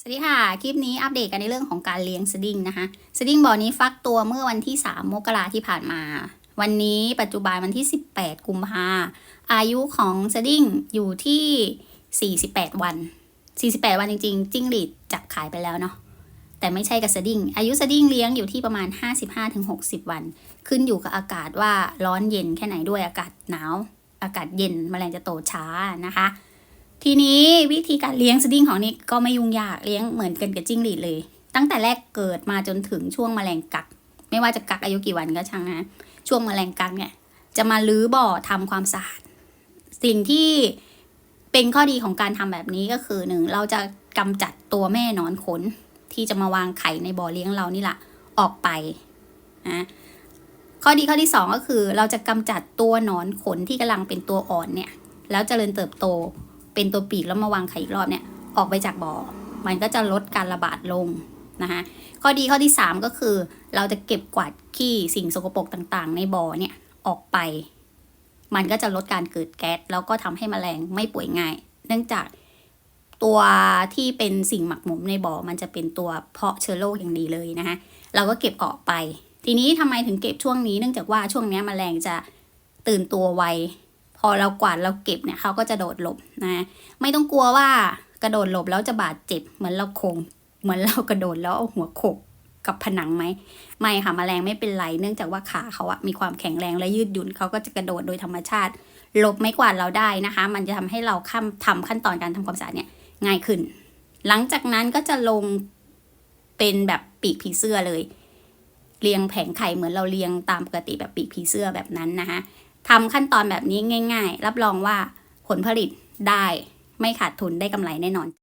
สวัสดีค่ะ คลิปนี้อัปเดตกันในเรื่องของการเลี้ยงสดิ้งนะคะ สดิ้งบ่อนี้ฟักตัวเมื่อวันที่ 3 มกราที่ผ่านมา วันนี้ปัจจุบันวันที่ 18 กุมภาอายุของสดิ้งอยู่ที่ 48 วัน 48 วันจริง ๆ จิ้งหรีดจับขายไปแล้วเนาะ แต่ไม่ใช่กับสดิ้ง อายุสดิ้งเลี้ยงอยู่ที่ประมาณ 55-60 วัน ขึ้นอยู่กับอากาศว่าร้อนเย็นแค่ไหนด้วยอากาศหนาว อากาศเย็นแมลงจะโตช้านะคะ ทีนี้วิธีการเลี้ยงสดิ้งของนี่ก็ไม่ยุ่งยากเลี้ยงเหมือนกันกับจิ้งหรีดเลย ตั้งแต่แรกเกิดมาจนถึงช่วงมแมลงกัก ไม่ว่าจะกักอายุกี่วันก็ช่างนะช่วงมแมลงกักเนี่ย จะมาลื้อบ่อทำความสะอาดสิ่งที่เป็นข้อดีของการทำแบบนี้ก็คือหนึ่งเราจะกำจัดตัวแม่หนอนขน ที่จะมาวางไข่ในบ่อเลี้ยงเรานี่แหละออกไปนะข้อดีข้อที่สองก็คือ เราจะกำจัดตัวหนอนขนที่กำลังเป็นตัวอ่อนเนี่ย แล้วเจริญเติบโต เป็นตัวปีกแล้วมาวางไข่อีกรอบเนี่ยออกไปจากบ่อ มันก็จะลดการระบาดลงนะคะข้อดีข้อที่ 3 ก็คือ เราจะเก็บกวาดขี้สิ่งสกปรกต่างๆ ในบ่อเนี่ยออกไป มันก็จะลดการเกิดแก๊สแล้วก็ทำให้แมลงไม่ป่วยง่าย เนื่องจากตัวที่เป็นสิ่งหมักหมมในบ่อ มันจะเป็นตัวเพาะเชื้อโรคอย่างดีเลยนะคะเราก็เก็บออกไป ทีนี้ทำไมถึงเก็บช่วงนี้ เนื่องจากว่าช่วงนี้ยแมลงจะตื่นตัวไว พอเรากวาดเราเก็บเนี่ยเขาก็จะโดดหลบนะไม่ต้องกลัวว่ากระโดดหลบแล้วจะบาดเจ็บเหมือนเราโคงเหมือนเรากระโดดแล้วเอาหัวโขกกับผนังไหมไม่ค่ะแมลงไม่เป็นไรเนื่องจากว่าขาเขาอะมีความแข็งแรงและยืดหยุ่นเขาก็จะกระโดดโดยธรรมชาติหลบไม่กวาดเราได้นะคะ มันจะทำให้เราข้ามทำขั้นตอนการทำความสะอาดเนี่ยง่ายขึ้น หลังจากนั้นก็จะลงเป็นแบบปีกผีเสื้อเลย เรียงแผงไข่เหมือนเราเรียงตามปกติแบบปีกผีเสื้อแบบนั้นนะคะ ทำขั้นตอนแบบนี้ง่าย ๆ รับรองว่าผลผลิตได้ไม่ขาดทุนได้กำไรแน่นอน